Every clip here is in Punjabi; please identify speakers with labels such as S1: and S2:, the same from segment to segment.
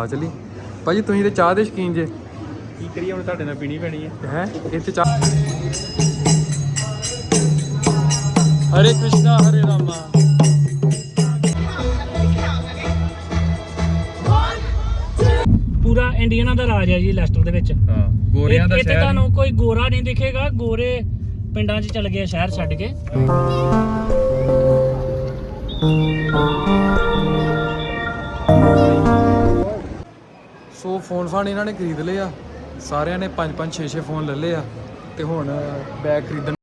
S1: ਆ ਚਲੀ। ਭਾਜੀ ਤੁਸੀਂ ਤੇ ਚਾਹ ਦੇ ਸ਼ਕੀਨ ਜੇ।
S2: ਕੀ ਕਰੀਏ ਹੁਣ ਤੁਹਾਡੇ ਨਾਲ ਪੀਣੀ ਪੈਣੀ ਹੈ।
S1: ਹੈ? ਇੱਥੇ ਚਾਹ ਹਰੇ ਕ੍ਰਿਸ਼ਨਾ ਹਰੇ ਰਾਮਾ।
S3: ਪੂਰਾ ਇੰਡੀਅਨਾਂ ਦਾ ਰਾਜ ਹੈ ਜੀ ਲੈਸਟਰ ਦੇ ਵਿੱਚ।
S1: ਹਾਂ ਗੋਰਿਆਂ ਦਾ
S3: ਇੱਥੇ
S1: ਸ਼ਹਿਰ।
S3: ਤੁਹਾਨੂੰ ਕੋਈ ਗੋਰਾ ਨਹੀਂ ਦਿਖੇਗਾ ਗੋਰੇ ਪਿੰਡਾਂ 'ਚ ਚਲ ਗਏ ਸ਼ਹਿਰ ਛੱਡ ਕੇ।
S1: ਸੋ ਫੋਨ ਫਾਨ ਇਹਨਾਂ ਨੇ ਖਰੀਦ ਲਏ ਆ। ਸਾਰਿਆਂ ਨੇ 5 5 6 6 ਫੋਨ ਲੈ ਲਏ ਆ ਤੇ ਹੁਣ ਬੈਗ ਖਰੀਦਣ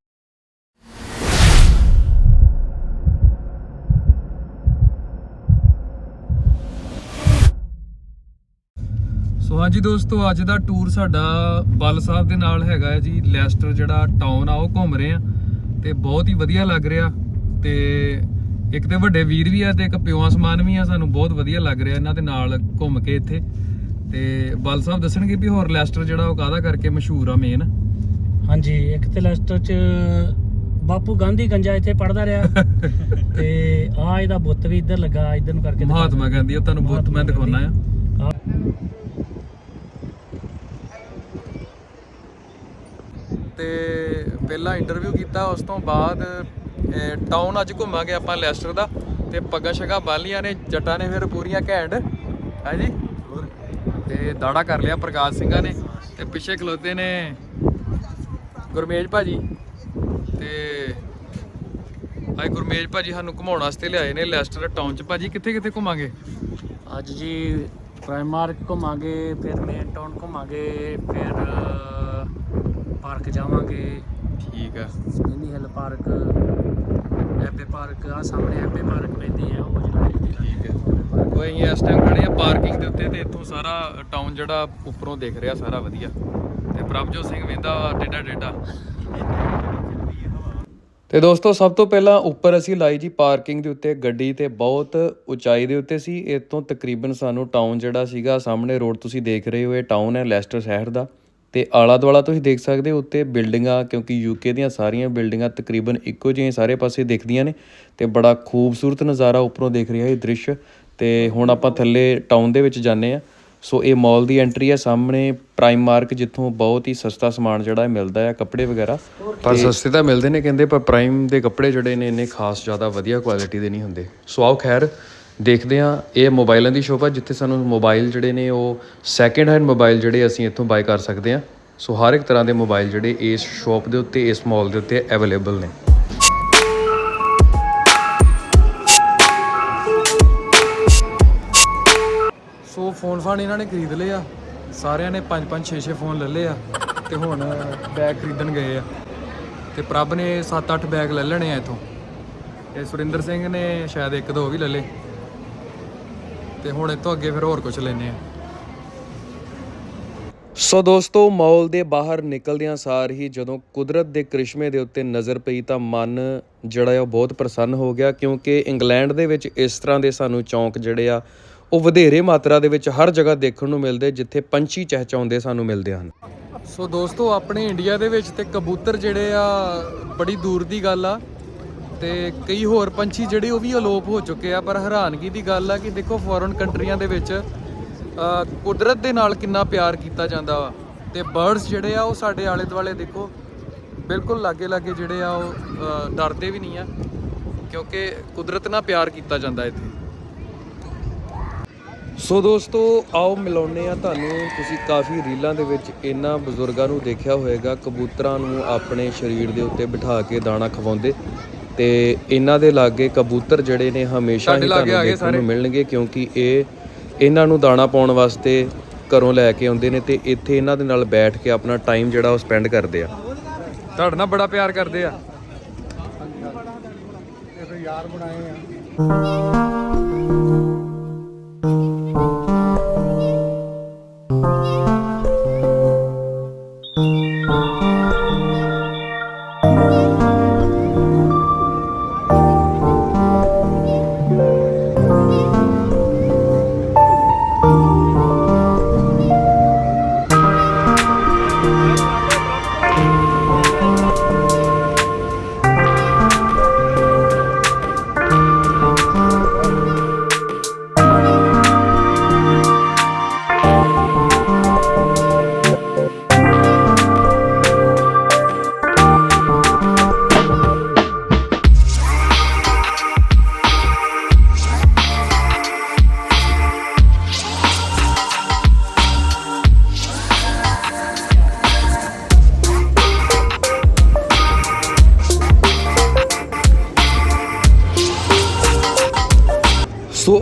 S1: ਸੋ ਹਾਂਜੀ ਦੋਸਤੋ, ਅੱਜ ਦਾ ਟੂਰ ਸਾਡਾ ਬਲ ਸਾਹਿਬ ਦੇ ਨਾਲ ਹੈਗਾ ਹੈ ਜੀ, ਲੈਸਟਰ ਜਿਹੜਾ ਟਾਊਨ ਆ, ਉਹ ਘੁੰਮ ਰਹੇ ਆ ਤੇ ਬਹੁਤ ਹੀ ਵਧੀਆ ਲੱਗ ਰਿਹਾ ਤੇ ਇੱਕ ਤੇ ਵੱਡੇ ਵੀਰ ਵੀ ਆ ਤੇ ਇੱਕ ਪਿਓਾਂ ਸਮਾਨ ਵੀ ਆ, ਸਾਨੂੰ ਬਹੁਤ ਵਧੀਆ ਲੱਗ ਰਿਹਾ ਇਹਨਾਂ ਦੇ ਨਾਲ ਘੁੰਮ ਕੇ ਇੱਥੇ। ਤੇ ਬਲ ਸਾਹਿਬ ਦੱਸਣਗੇ ਵੀ ਹੋਰ ਲੈਸਟਰ ਜਿਹੜਾ ਉਹ ਕਾਹਦਾ ਕਰਕੇ ਮਸ਼ਹੂਰ ਆ ਮੇਨ
S3: ਹਾਂਜੀ ਇੱਕ ਤੇ ਲੈਸਟਰ 'ਚ ਬਾਪੂ ਗਾਂਧੀ ਗੰਜਾ ਇੱਥੇ ਪੜਦਾ ਰਿਹਾ। ਤੇ ਆ ਇਹਦਾ ਬੁੱਤ ਵੀ ਇੱਧਰ ਲੱਗਾ ਇੱਧਰ ਨੂੰ ਕਰਕੇ
S1: ਮਹਾਤਮਾ ਗਾਂਧੀ ਉਹ ਤੁਹਾਨੂੰ ਬੁੱਤ ਮੈਂ ਦਿਖਾਉਣਾ ਆ। ਤੇ ਪਹਿਲਾਂ ਇੰਟਰਵਿਊ ਕੀਤਾ ਉਸ ਤੋਂ ਬਾਅਦ ਟਾਊਨ ਅੱਜ ਘੁੰਮਾਂਗੇ ਆਪਾਂ ਲੈਸਟਰ ਦਾ। ਤੇ ਪੱਗਾਂ ਸ਼ਗਾ ਬਾਲੀਆਂ ਨੇ ਜੱਟਾਂ ਨੇ ਫਿਰ ਪੂਰੀਆਂ ਘੈਂਟ। ਹਾਂਜੀ? ਤੇ ਦਾੜਾ ਕਰ ਲਿਆ ਪ੍ਰਕਾਸ਼ ਸਿੰਘਾਂ ਨੇ ਤੇ ਪਿੱਛੇ ਖਲੋਤੇ ਨੇ ਗੁਰਮੇਜ ਭਾਜੀ। ਤੇ ਆਏ ਗੁਰਮੇਜ ਭਾਜੀ ਸਾਨੂੰ ਘੁਮਾਉਣ ਵਾਸਤੇ ਲਿਆਏ ਨੇ ਲੈਸਟਰ ਟਾਊਨ ਚ। ਭਾਜੀ ਕਿੱਥੇ ਕਿੱਥੇ ਘੁਮਾਂਗੇ?
S3: ਅੱਜ ਜੀ ਪ੍ਰਾਈਮਾਰਕ ਘੁੰਮਾਂਗੇ ਫਿਰ ਮੇਨ ਟਾਊਨ ਘੁੰਮਾਂਗੇ ਫਿਰ ਪਾਰਕ ਜਾਵਾਂਗੇ।
S1: ਠੀਕ ਆ।
S3: ਮਿੰਨੀ ਹਿੱਲ ਪਾਰਕ ਐਪੇ ਪਾਰਕ ਆ ਸਾਹਮਣੇ ਐਪੇ ਪਾਰਕ ਪੈਂਦੀ ਹੈ ਉਹ ਜਿਹੜਾ
S1: ਠੀਕ ਹੈ ਕੋਈ ਅਸੀਂ ਇਸ ਟਾਈਮ ਖੜੇ ਆ ਪਾਰਕਿੰਗ ਦੇ ਉੱਤੇ ਤੇ ਇੱਥੋਂ ਸਾਰਾ ਟਾਊਨ ਜਿਹੜਾ ਉੱਪਰੋਂ ਦਿਖ ਰਿਹਾ ਸਾਰਾ ਵਧੀਆ। ਤੇ ਪ੍ਰਭਜੋਤ ਸਿੰਘ ਵੇਂਦਾ ਟੇਡਾ ਟੇਡਾ ਤੇ ਦੋਸਤੋ, ਸਭ ਤੋਂ ਪਹਿਲਾਂ ਉੱਪਰ ਅਸੀਂ ਲਾਈ ਜੀ ਪਾਰਕਿੰਗ ਦੇ ਉੱਤੇ ਗੱਡੀ ਤੇ ਬਹੁਤ ਉਚਾਈ ਦੇ ਉੱਤੇ ਸੀ। ਇਹ ਤੋਂ ਤਕਰੀਬਨ ਸਾਨੂੰ ਟਾਊਨ ਜਿਹੜਾ ਸੀਗਾ, ਸਾਹਮਣੇ ਰੋਡ ਤੁਸੀਂ ਦੇਖ ਰਹੇ ਹੋ, ਇਹ ਟਾਊਨ ਹੈ ਲੈਸਟਰ ਸ਼ਹਿਰ ਦਾ। ਤੇ ਆਲਾ ਦੁਆਲਾ ਤੁਸੀਂ ਦੇਖ ਸਕਦੇ ਹੋ, ਉੱਤੇ ਬਿਲਡਿੰਗਾਂ, ਕਿਉਂਕਿ ਯੂਕੇ ਦੀਆਂ ਸਾਰੀਆਂ ਬਿਲਡਿੰਗਾਂ ਤਕਰੀਬਨ ਇੱਕੋ ਜਿਹੀਆਂ ਸਾਰੇ ਪਾਸੇ ਦਿਖਦੀਆਂ ਨੇ। ਤੇ ਬੜਾ ਖੂਬਸੂਰਤ ਨਜ਼ਾਰਾ ਉੱਪਰੋਂ ਦੇਖ ਰਿਹਾ ਇਹ ਦ੍ਰਿਸ਼। ਤੇ ਹੁਣ ਆਪਾਂ ਥੱਲੇ ਟਾਊਨ ਦੇ ਵਿੱਚ ਜਾਂਦੇ ਆ ਸੋ ਇਹ ਮਾਲ ਦੀ ਐਂਟਰੀ ਹੈ ਸਾਹਮਣੇ ਪ੍ਰਾਈਮ ਮਾਰਕ ਜਿੱਥੋਂ ਬਹੁਤ ਹੀ ਸਸਤਾ ਸਮਾਨ ਜਿਹੜਾ ਹੈ ਮਿਲਦਾ ਹੈ ਕੱਪੜੇ ਵਗੈਰਾ। ਪਰ ਸਸਤੇ ਤਾਂ ਮਿਲਦੇ ਨੇ ਕਹਿੰਦੇ ਪਰ ਪ੍ਰਾਈਮ ਦੇ ਕੱਪੜੇ ਜਿਹੜੇ ਨੇ ਇੰਨੇ ਖਾਸ ਜ਼ਿਆਦਾ ਵਧੀਆ ਕੁਆਲਿਟੀ ਦੇ ਨਹੀਂ ਹੁੰਦੇ। ਸੋ ਆਓ ਖੈਰ ਦੇਖਦੇ ਆ ਇਹ ਮੋਬਾਈਲਾਂ ਦੀ ਸ਼ੋਪ ਆ ਜਿੱਥੇ ਸਾਨੂੰ ਮੋਬਾਈਲ ਜਿਹੜੇ ਨੇ ਉਹ ਸੈਕਿੰਡ ਹੈਂਡ ਮੋਬਾਈਲ ਜਿਹੜੇ ਅਸੀਂ ਇੱਥੋਂ ਬਾਈ ਕਰ ਸਕਦੇ ਆ ਸੋ ਹਰ ਇੱਕ ਤਰ੍ਹਾਂ ਦੇ ਮੋਬਾਈਲ ਜਿਹੜੇ ਇਸ ਸ਼ੋਪ ਦੇ ਉੱਤੇ ਇਸ ਮਾਲ ਦੇ ਉੱਤੇ ਅਵੇਲੇਬਲ ਨੇ। ਫੋਨ ਫਾਨ ਇਹਨਾਂ ਨੇ ਖਰੀਦ ਲਏ ਆ। ਸਾਰਿਆਂ ਨੇ 5 5 6 6 ਫੋਨ ਲੈ ਲਏ ਆ ਤੇ ਹੁਣ ਬੈਗ ਖਰੀਦਣ ਗਏ ਆ। ਤੇ ਪ੍ਰਭ ਨੇ 7-8 ਬੈਗ ਲੈ ਲੈਣੇ ਆ ਇਥੋਂ। ਤੇ ਸੁਰਿੰਦਰ ਸਿੰਘ ਨੇ ਸ਼ਾਇਦ ਇੱਕ, ਦੋ ਵੀ ਲੈ ਲਏ। ਤੇ ਹੁਣ ਇਤੋਂ ਅੱਗੇ ਫਿਰ ਹੋਰ ਕੁਝ ਲੈਣੇ ਆ। ਸੋ ਦੋਸਤੋ ਮਾਲ ਦੇ ਬਾਹਰ ਨਿਕਲਦਿਆਂ ਸਾਰ ਹੀ ਜਦੋਂ ਕੁਦਰਤ ਦੇ ਕ੍ਰਿਸ਼ਮੇ ਦੇ ਉੱਤੇ ਨਜ਼ਰ ਪਈ ਤਾਂ ਮਨ ਜਿਹੜਾ ਹੈ ਉਹ ਬਹੁਤ ਪ੍ਰਸੰਨ ਹੋ ਗਿਆ ਕਿਉਂਕਿ ਇੰਗਲੈਂਡ ਦੇ ਵਿੱਚ ਇਸ ਤਰ੍ਹਾਂ ਦੇ ਸਾਨੂੰ ਚੌਂਕ ਜਿਹੜੇ ਆ ਉਹ ਵਧੇਰੇ ਮਾਤਰਾ ਦੇ ਵਿੱਚ ਹਰ ਜਗ੍ਹਾ ਦੇਖਣ ਨੂੰ ਮਿਲਦੇ, ਜਿੱਥੇ ਪੰਛੀ ਚਹਿਚਾਉਂਦੇ ਸਾਨੂੰ ਮਿਲਦੇ ਹਨ। ਸੋ ਦੋਸਤੋ, ਆਪਣੇ ਇੰਡੀਆ ਦੇ ਵਿੱਚ ਤੇ ਕਬੂਤਰ ਜਿਹੜੇ ਆ, ਬੜੀ ਦੂਰ ਦੀ ਗੱਲ ਆ। ਤੇ ਕਈ ਹੋਰ ਪੰਛੀ ਜਿਹੜੇ ਉਹ ਵੀ ਅਲੋਪ ਹੋ ਚੁੱਕੇ ਆ, ਪਰ ਹੈਰਾਨਗੀ ਦੀ ਗੱਲ ਆ ਕਿ ਦੇਖੋ ਫੋਰਨ ਕੰਟਰੀਆਂ ਦੇ ਵਿੱਚ ਕੁਦਰਤ ਦੇ ਨਾਲ ਕਿੰਨਾ ਪਿਆਰ ਕੀਤਾ ਜਾਂਦਾ ਵਾ। ਤੇ ਬਰਡਸ ਜਿਹੜੇ ਆ, ਉਹ ਸਾਡੇ ਆਲੇ ਦੁਆਲੇ ਦੇਖੋ, ਬਿਲਕੁਲ ਲਾਗੇ ਲਾਗੇ ਜਿਹੜੇ ਆ, ਉਹ ਡਰਦੇ ਵੀ ਨਹੀਂ ਆ, ਕਿਉਂਕਿ ਕੁਦਰਤ ਨਾਲ ਪਿਆਰ ਕੀਤਾ ਜਾਂਦਾ ਇੱਥੇ। ਸੋ ਦੋਸਤੋ ਆਓ ਮਿਲਾਉਨੇ ਆ ਤੁਹਾਨੂੰ। ਤੁਸੀਂ ਕਾਫੀ ਰੀਲਾਂ ਦੇ ਵਿੱਚ ਇਹਨਾਂ ਬਜ਼ੁਰਗਾਂ ਨੂੰ ਦੇਖਿਆ ਹੋਵੇਗਾ ਕਬੂਤਰਾਂ ਨੂੰ ਆਪਣੇ ਸਰੀਰ ਦੇ ਉੱਤੇ ਬਿਠਾ ਕੇ ਦਾਣਾ ਖਵਾਉਂਦੇ। ਤੇ ਇਹਨਾਂ ਦੇ ਲਾਗੇ ਕਬੂਤਰ ਜਿਹੜੇ ਨੇ ਹਮੇਸ਼ਾ ਹੀ ਤੁਹਾਨੂੰ ਦੇਖਣ ਨੂੰ ਮਿਲਣਗੇ ਕਿਉਂਕਿ ਇਹ ਇਹਨਾਂ ਨੂੰ ਦਾਣਾ ਪਾਉਣ ਵਾਸਤੇ ਘਰੋਂ ਲੈ ਕੇ ਆਉਂਦੇ ਨੇ ਤੇ ਇੱਥੇ ਇਹਨਾਂ ਦੇ ਨਾਲ ਬੈਠ ਕੇ ਆਪਣਾ ਟਾਈਮ ਜਿਹੜਾ ਉਹ ਸਪੈਂਡ ਕਰਦੇ ਆ। ਤੁਹਾਡੇ ਨਾਲ ਬੜਾ ਪਿਆਰ ਕਰਦੇ ਆ। ਆ।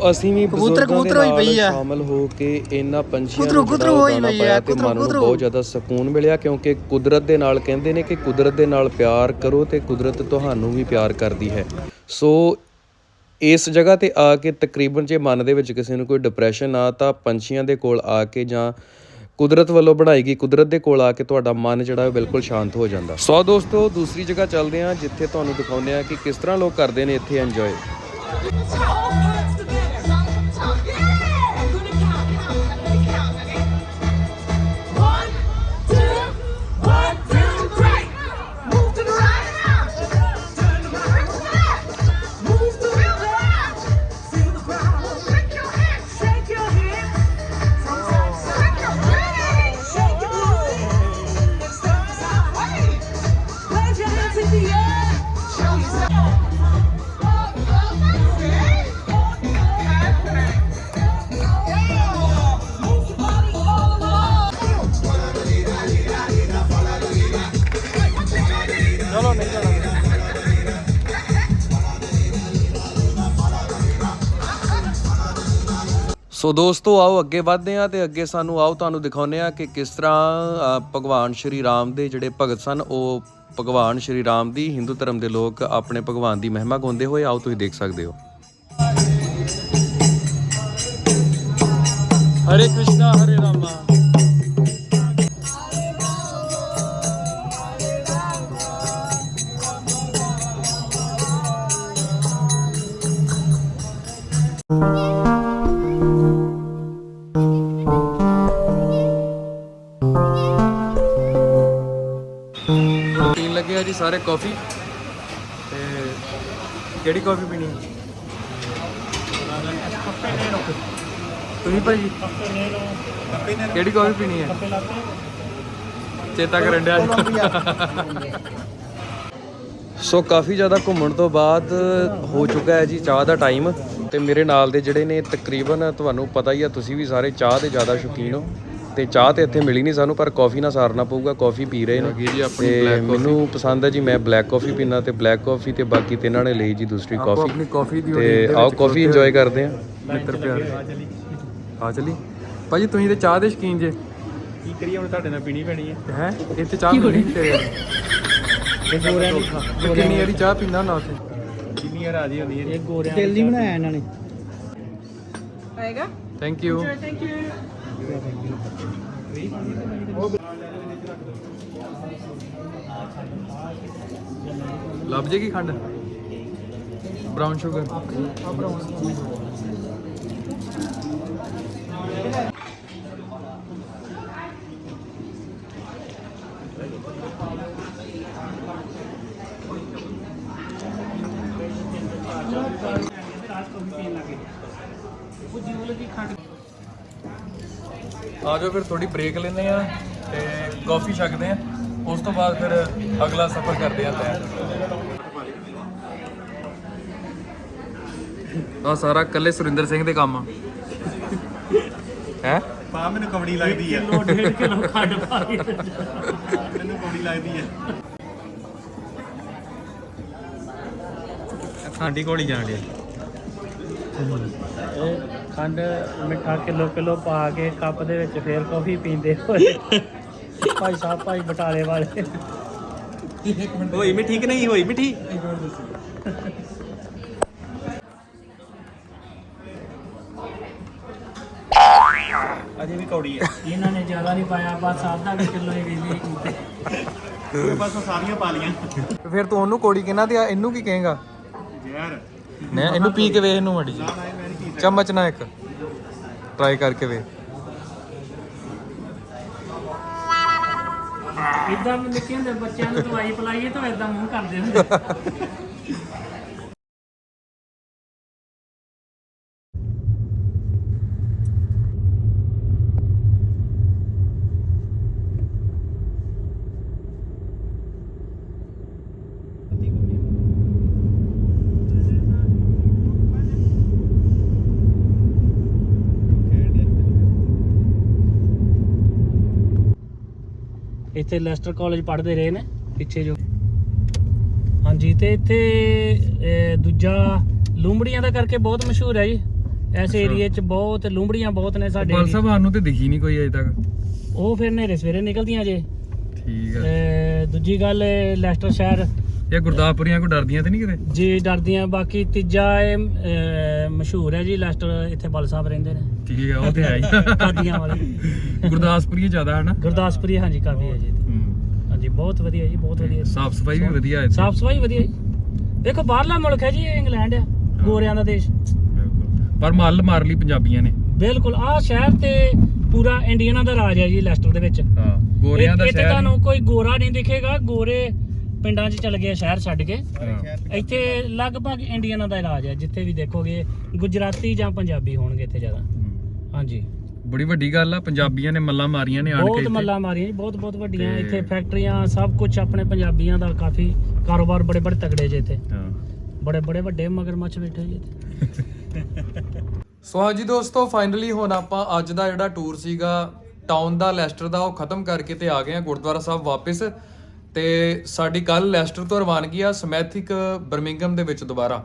S1: ਅਸੀਂ ਵੀ
S4: ਕਬੂਤਰ- ਕਬੂਤਰ ਹੋਈ ਪਈ ਆ।
S1: ਸ਼ਾਮਲ ਹੋ ਕੇ ਇਹਨਾਂ ਪੰਛੀਆਂ ਨੂੰ
S4: ਕਬੂਤਰੋ ਹੋਈ ਪਈ ਆ,
S1: ਤੇ
S4: ਕਬੂਤਰੋ-
S1: ਮਨ ਨੂੰ
S4: ਕਬੂਤਰੋ।
S1: ਬਹੁਤ ਜ਼ਿਆਦਾ ਸਕੂਨ ਮਿਲਿਆ ਕਿਉਂਕਿ ਕੁਦਰਤ ਦੇ ਨਾਲ ਕਹਿੰਦੇ ਨੇ ਕਿ ਕੁਦਰਤ ਦੇ ਨਾਲ ਪਿਆਰ ਕਰੋ ਤੇ ਕੁਦਰਤ ਤੁਹਾਨੂੰ ਵੀ ਪਿਆਰ ਕਰਦੀ ਹੈ ਸੋ ਇਸ ਜਗ੍ਹਾ ਤੇ ਆ ਕੇ ਤਕਰੀਬਨ ਜੇ ਮਨ ਦੇ ਵਿੱਚ ਕਿਸੇ ਨੂੰ ਕੋਈ ਡਿਪਰੈਸ਼ਨ ਆ ਤਾਂ ਪੰਛੀਆਂ ਦੇ ਕੋਲ ਆ ਕੇ ਜਾਂ ਕੁਦਰਤ ਵੱਲੋਂ ਬਣਾਈ ਗਈ ਕੁਦਰਤ ਦੇ ਕੋਲ ਆ ਕੇ ਤੁਹਾਡਾ ਮਨ ਜਿਹੜਾ ਬਿਲਕੁਲ ਸ਼ਾਂਤ ਹੋ ਜਾਂਦਾ ਸੋ ਦੋਸਤੋ ਦੂਸਰੀ ਜਗ੍ਹਾ ਚੱਲਦੇ ਹਾਂ ਜਿੱਥੇ ਤੁਹਾਨੂੰ ਦਿਖਾਉਂਦੇ ਹਾਂ ਕਿ ਕਿਸ ਤਰ੍ਹਾਂ ਲੋਕ ਕਰਦੇ ਨੇ ਇੱਥੇ ਇੰਜੋਏ ਸੋ ਦੋਸਤੋ ਆਓ ਅੱਗੇ ਵਧਦੇ ਹਾਂ ਤੇ ਅੱਗੇ ਸਾਨੂੰ ਆਓ ਤੁਹਾਨੂੰ ਦਿਖਾਉਂਦੇ ਹਾਂ ਕਿ ਕਿਸ ਤਰ੍ਹਾਂ ਭਗਵਾਨ ਸ਼੍ਰੀ ਰਾਮ ਦੇ ਜਿਹੜੇ ਭਗਤ ਸਨ ਉਹ ਭਗਵਾਨ ਸ਼੍ਰੀ ਰਾਮ ਦੀ ਹਿੰਦੂ ਧਰਮ ਦੇ ਲੋਕ ਆਪਣੇ ਭਗਵਾਨ ਦੀ ਮਹਿਮਾ ਗਾਉਂਦੇ ਹੋਏ ਆਓ ਤੁਸੀਂ ਦੇਖ ਸਕਦੇ ਹੋ। ਹਰੇ ਕ੍ਰਿਸ਼ਨਾ ਹਰੇ ਰਾਮਾ। ਪੀਣ ਸਾਰੇ ਕਾਫੀ। ਤੇ ਕਿਹੜੀ ਕਾਫੀ ਪੀਣੀ? ਤੁਸੀਂ ਭਾਜੀ? ਕਿਹੜੀ ਕਾਫੀ ਪੀਣੀ ਹੈ? ਚੇਤਾ ਕਰਨ ਡਿਆ। ਸੋ ਕਾਫੀ ਜ਼ਿਆਦਾ ਘੁੰਮਣ ਤੋਂ ਬਾਅਦ ਹੋ ਚੁੱਕਾ ਹੈ ਜੀ ਚਾਹ ਦਾ ਟਾਈਮ। ਤੇ ਮੇਰੇ ਨਾਲ ਦੇ ਜਿਹੜੇ ਨੇ ਤਕਰੀਬਨ ਤੁਹਾਨੂੰ ਪਤਾ ਹੀ ਆ ਤੁਸੀਂ ਵੀ ਸਾਰੇ ਚਾਹ ਦੇ ਜ਼ਿਆਦਾ ਸ਼ੌਕੀਨ ਹੋ। ਤੇ ਚਾਹ ਤੇ ਇੱਥੇ ਮਿਲੀ ਨਹੀਂ ਸਾਨੂੰ ਪਰ ਕਾਫੀ ਨਾਲ ਸਾਰਨਾ ਪਊਗਾ ਕਾਫੀ ਪੀ ਰਹੇ ਨੇ। ਤੇ ਮੈਨੂੰ ਪਸੰਦ ਹੈ ਜੀ ਮੈਂ ਬਲੈਕ ਕਾਫੀ ਪੀਣਾ ਤੇ ਬਲੈਕ ਕਾਫੀ ਤੇ ਬਾਕੀ ਤਿੰਨਾਂ ਨੇ ਲਈ ਜੀ ਦੂਸਰੀ ਕਾਫੀ
S2: ਆਪਣੀ ਕਾਫੀ ਦੀ
S1: ਤੇ ਆਓ ਕਾਫੀ ਇੰਜੋਏ ਕਰਦੇ ਆ
S2: ਮਿੱਤਰ ਪਿਆਰੇ ਆ ਚਲੀ। ਭਾਜੀ ਤੁਸੀਂ ਤੇ ਚਾਹ ਦੇ ਸ਼ਕੀਨ ਜੇ।
S5: ਕੀ ਕਰੀਏ ਹੁਣ ਤੁਹਾਡੇ ਨਾਲ ਪੀਣੀ ਪੈਣੀ ਹੈ।
S2: ਹੈ? ਇੱਥੇ ਚਾਹ ਮਿਲਣੀ ਤੇ
S3: ਇਹ ਗੋਰਿਆਂ ਦੀ
S2: ਕਿੰਨੀ ਵਾਰੀ ਚਾਹ ਪੀਂਦਾ ਨਾ ਉੱਥੇ?
S5: ਜਿੰਨੀ ਰਾਜੀ ਹੁੰਦੀ ਹੈ
S3: ਇਹ ਗੋਰਿਆਂ
S4: ਦਿਲ ਨਹੀਂ ਬਣਾਇਆ ਇਹਨਾਂ ਨੇ।
S6: ਆਏਗਾ?
S2: ਥੈਂਕ ਯੂ
S6: ਥੈਂਕ ਯੂ
S2: ਲੱਭ ਜੇਗੀ ਖੰਡ ਬ੍ਰਾਊਨ ਸ਼ੂਗਰ ਆ ਜਾਓ ਫਿਰ ਥੋੜੀ ਬ੍ਰੇਕ ਲੈਂਦੇ ਆ ਤੇ ਕਾਫੀ ਛਕਦੇ ਆ ਉਸ ਤੋਂ ਬਾਅਦ ਫਿਰ ਅਗਲਾ ਸਫ਼ਰ ਕਰਦੇ ਆ ਤੈਅ ਆ ਸਾਰਾ ਕੱਲੇ ਸੁਰਿੰਦਰ ਸਿੰਘ ਦੇ ਕੰਮ ਆ। ਹੈ?
S5: ਪਾ ਮੈਨੂੰ ਕਮੜੀ ਲੱਗਦੀ ਹੈ
S3: ਕਿਲੋ ਡੇਢ ਕਿਲੋ ਖੰਡ ਪਾ ਕੇ।
S5: ਮੈਨੂੰ ਕਮੜੀ ਲੱਗਦੀ ਹੈ ਖਾਂਡੀ ਕੋਲੀ ਜਾਣ ਡਿਆ
S3: ਖੰਡ ਮਿੱਠਾ ਕਿਲੋ ਕਿਲੋ ਪਾ ਕੇ ਕੱਪ ਦੇ ਵਿੱਚ ਫੇਰ ਕਾਫੀ ਪੀਂਦੇ ਹੋਏ। ਭਾਈ ਸਾਹਿਬ ਭਾਈ ਬਟਾਲੇ ਵਾਲੇ।
S5: ਹੋਈ ਮਿੱਠੀ ਕਿ ਨਹੀਂ ਹੋਈ ਮਿੱਠੀ? ਅਜੇ ਵੀ ਕੌੜੀ ਹੈ।
S3: ਇਹਨਾਂ ਨੇ ਜ਼ਿਆਦਾ ਨਹੀਂ ਪਾਇਆ ਬਸ ਆਧਾ ਕਿਲੋ ਹੀ ਵੇਲੀ ਕੀਤੇ।
S5: ਪਾਸੋਂ ਸਾਰੀਆਂ ਪਾ ਲੀਆਂ
S2: ਫਿਰ ਤੂੰ ਉਹਨੂੰ ਕੋੜੀ ਕਹਿਣਾ ਤੇ ਆ ਇਹਨੂੰ ਕੀ ਕਹੇਗਾ?
S5: ਯਾਰ
S2: ਮੈਂ ਇਹਨੂੰ ਪੀ ਕੇ ਵੇਖ ਇਹਨੂੰ ਮੜੀ
S5: ਨਾ ਨਾ
S2: ਚਮਚ ਨਾ ਇੱਕ। ਟਰਾਈ ਕਰਕੇ ਵੇਖ।
S3: ਇਦਾਂ ਨਿੱਕੇ ਹੁੰਦੇ ਬੱਚਿਆਂ ਨੂੰ ਦਵਾਈ ਪਿਲਾਈਏ ਤਾਂ ਇਦਾਂ ਮੂੰਹ ਕਰਦੇ ਹੁੰਦੇ। ਇੱਥੇ ਲੈਸਟਰ ਕਾਲਜ ਪੜ੍ਹਦੇ ਰਹੇ ਨੇ ਪਿੱਛੇ ਜੋ। ਹਾਂਜੀ ਤੇ ਇੱਥੇ ਦੂਜਾ ਲੂੰਬੜੀਆਂ ਦਾ ਕਰਕੇ ਬਹੁਤ ਮਸ਼ਹੂਰ ਹੈ ਜੀ। ਇਸ ਏਰੀਏ 'ਚ ਬਹੁਤ ਲੂੰਬੜੀਆਂ ਬਹੁਤ ਨੇ ਸਾਡੇ
S7: ਬਲ। ਸਾਹਿਬ ਸਾਨੂੰ ਤੇ ਦਿਖੀ ਨਹੀਂ ਕੋਈ ਅਜੇ ਤੱਕ।
S3: ਉਹ ਫਿਰ ਨੇਰੇ ਸਵੇਰੇ ਨਿਕਲਦੀਆਂ ਜੇ।
S7: ਠੀਕ
S3: ਤੇ ਦੂਜੀ ਗੱਲ ਲੈਸਟਰ ਸ਼ਹਿਰ
S7: ਇਹ ਗੁਰਦਾਸਪੁਰੀਆਂ ਕੋ ਡਰਦੀਆਂ ਤੇ ਨਹੀਂ ਕਿਤੇ?
S3: ਜੀ ਡਰਦੀਆਂ। ਬਾਕੀ ਤੀਜਾ ਇਹ ਅਹ, ਮਸ਼ਹੂਰ ਹੈ ਜੀ ਲੈਸਟਰ ਇੱਥੇ ਬਲ ਸਾਹਿਬ ਰਹਿੰਦੇ ਨੇ।
S7: ਠੀਕ ਆ ਉਹ ਤੇ ਹੈ ਹੀ।
S3: ਕਾਦੀਆਂ ਵਾਲੇ।
S7: ਗੁਰਦਾਸਪੁਰੀ ਜ਼ਿਆਦਾ ਹਨਾ
S3: ਗੁਰਦਾਸਪੁਰੀ ਹਾਂਜੀ ਕਾਫੀ ਹੈ ਜੀ। ਇੱਥੇ। ਹਾਂਜੀ ਬਹੁਤ ਵਧੀਆ ਜੀ ਬਹੁਤ ਵਧੀਆ।
S7: ਸਾਫ਼ ਸਫ਼ਾਈ ਵੀ ਵਧੀਆ ਹੈ
S3: ਸਾਫ਼ ਸਫ਼ਾਈ ਵਧੀਆ ਜੀ। ਦੇਖੋ ਬਾਹਰਲਾ ਮੁਲਕ ਹੈ ਜੀ ਇਹ ਇੰਗਲੈਂਡ ਆ ਗੋਰਿਆਂ ਦਾ ਦੇਸ਼।
S7: ਬਿਲਕੁਲ। ਪਰ ਮੱਲ ਮਾਰ ਲਈ ਪੰਜਾਬੀਆਂ ਨੇ।
S3: ਬਿਲਕੁਲ ਆਹ ਸ਼ਹਿਰ ਤੇ ਪੂਰਾ ਇੰਡੀਅਨਾਂ ਦਾ ਰਾਜ ਹੈ ਜੀ ਲੈਸਟਰ ਦੇ ਵਿੱਚ।
S7: ਹਾਂ ਗੋਰਿਆਂ ਦਾ
S3: ਇੱਥੇ
S7: ਸ਼ਹਿਰ।
S3: ਤੁਹਾਨੂੰ ਕੋਈ ਗੋਰਾ ਨਹੀਂ ਦਿਖੇਗਾ ਗੋਰੇ ਪਿੰਡਾਂ 'ਚ ਚਲ ਗਏ ਸ਼ਹਿਰ ਛੱਡ ਕੇ। ਇੱਥੇ ਲਗਭਗ ਇੰਡੀਅਨਾਂ ਦਾ ਇਲਾਜ ਹੈ ਜਿੱਥੇ ਵੀ ਦੇਖੋਗੇ ਗੁਜਰਾਤੀ ਜਾਂ ਪੰਜਾਬੀ ਹੋਣਗੇ ਇੱਥੇ ਜ਼ਿਆਦਾ। ਹਾਂਜੀ।
S7: ਬੜੀ ਵੱਡੀ ਗੱਲ ਆ ਪੰਜਾਬੀਆਂ ਨੇ ਮੱਲਾਂ ਮਾਰੀਆਂ ਨੇ ਆਣ ਕੇ
S3: ਬਹੁਤ
S7: ਇੱਥੇ।
S3: ਮੱਲਾ ਮਾਰੀਆਂ ਜੀ ਬਹੁਤ ਬਹੁਤ ਵੱਡੀਆਂ।
S7: ਤੇ-
S3: ਇੱਥੇ ਫੈਕਟਰੀਆਂ ਸਭ ਕੁਝ ਆਪਣੇ ਪੰਜਾਬੀਆਂ ਦਾ ਕਾਫੀ ਕਾਰੋਬਾਰ ਬੜੇ ਬੜੇ ਤਗੜੇ ਜੇ ਇੱਥੇ।
S7: ਹਾਂ।
S3: ਬੜੇ ਬੜੇ ਵੱਡੇ ਮਗਰਮੱਛ ਬੈਠੇ ਜੀ ਇੱਥੇ।
S2: ਸੋ ਹਾਂਜੀ ਦੋਸਤੋ ਫਾਈਨਲੀ ਹੁਣ ਆਪਾਂ ਅੱਜ ਦਾ ਜਿਹੜਾ ਟੂਰ ਸੀਗਾ ਟਾਊਨ ਦਾ ਲੈਸਟਰ ਦਾ ਉਹ ਖਤਮ ਕਰਕੇ ਤੇ ਆ ਗਏ ਆ ਗੁਰਦੁਆਰਾ ਸਾਹਿਬ ਵਾਪਸ। ਤੇ ਸਾਡੀ ਕੱਲ ਲੈਸਟਰ ਤੋਂ ਰਵਾਨਗੀ ਆ ਸਮੈਥਿਕ ਬਰਮਿੰਗਮ ਦੇ ਵਿੱਚ ਦੁਬਾਰਾ।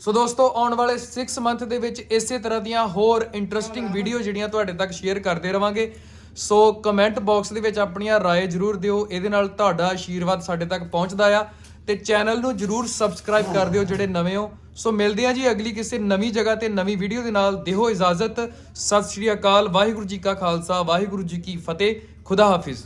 S2: ਸੋ ਦੋਸਤੋ, ਆਉਣ ਵਾਲੇ 6 ਮੰਥ ਦੇ ਵਿੱਚ ਇਸੇ ਤਰ੍ਹਾਂ ਦੀਆਂ ਹੋਰ ਇੰਟਰਸਟਿੰਗ ਵੀਡੀਓ ਜਿਹੜੀਆਂ ਤੁਹਾਡੇ ਤੱਕ ਸ਼ੇਅਰ ਕਰਦੇ ਰਵਾਂਗੇ। ਸੋ ਕਮੈਂਟ ਬਾਕਸ ਦੇ ਵਿੱਚ ਆਪਣੀਆਂ ਰਾਏ ਜਰੂਰ ਦਿਓ, ਇਹਦੇ ਨਾਲ ਤੁਹਾਡਾ ਆਸ਼ੀਰਵਾਦ ਸਾਡੇ ਤੱਕ ਪਹੁੰਚਦਾ ਆ ਤੇ ਚੈਨਲ ਨੂੰ ਜਰੂਰ ਸਬਸਕ੍ਰਾਈਬ ਕਰ ਦਿਓ ਜਿਹੜੇ ਨਵੇਂ ਹੋ। ਸੋ ਮਿਲਦੇ ਹਾਂ ਜੀ ਅਗਲੀ ਕਿਸੇ ਨਵੀਂ ਜਗ੍ਹਾ ਤੇ ਨਵੀਂ ਵੀਡੀਓ ਦੇ ਨਾਲ। ਦਿਓ ਇਜਾਜ਼ਤ। ਸਤਿ ਸ਼੍ਰੀ ਅਕਾਲ, ਵਾਹਿਗੁਰੂ ਜੀ ਕਾ ਖਾਲਸਾ, ਵਾਹਿਗੁਰੂ ਜੀ ਕੀ ਫਤਿਹ। ਖੁਦਾ ਹਾਫਿਜ਼।